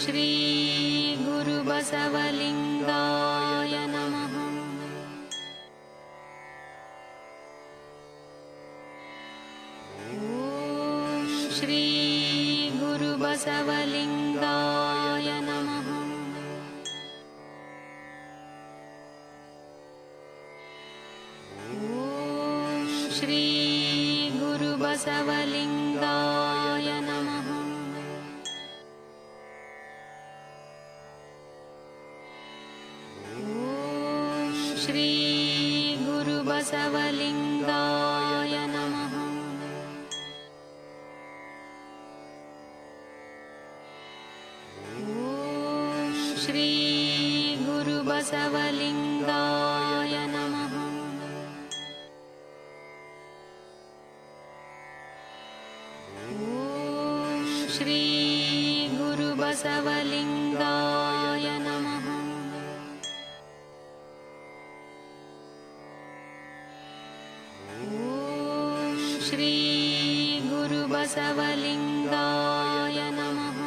श्रीगुरुबसवलिङ्गाय नमः। श्रीगुरुबसवलिङ्गाय नमः। श्रीगुरुबसवलिङ्गाय श्रीगुरुबसवलिङ्गाय नमः। ॐ श्रीगुरुबसवलिङ्गाय नमः। ॐ श्रीगुरुबसवलिङ्गाय नमः। श्रीगुरुबसवलिङ्गाय नमः।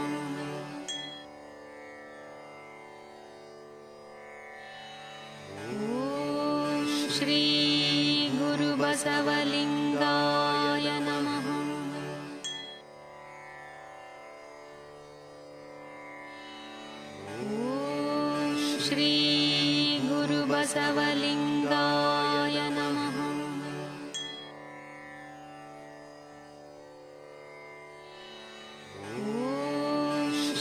ॐ श्रीगुरुबसवलिङ्गाय श्रीबसवलिङ्गायलो श्री गुरुबसवलिङ्गायलो श्रीगुरुबसवलिङ्गायलम्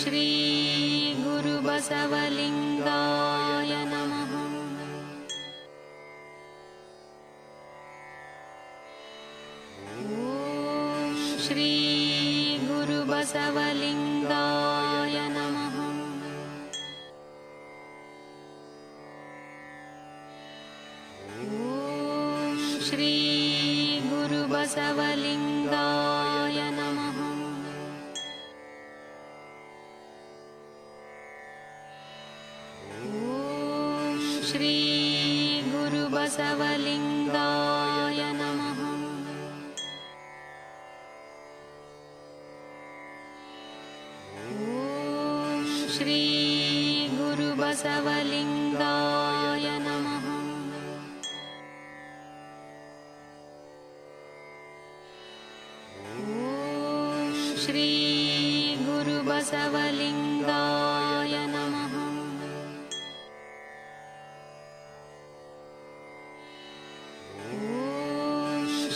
श्रीगुरुबसवलिङ्गाय नमः। ॐ श्रीगुरुबसवलिङ्गाय नमः। ॐ श्रीगुरुबसवलिङ्गाय नमः। श्रीगुरुबसवलिङ्गाय नमः। ॐ श्रीगुरुबसवलिङ्गाय नमः। श्रीं दायमः गुरुबसवलिङ्गायमः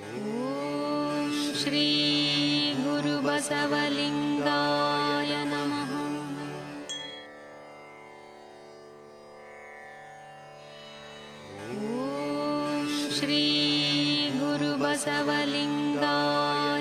ॐ श्री गुरुबसवलिङ्गाय नमः। ॐ श्री गुरुबसवलिङ्गाय नमः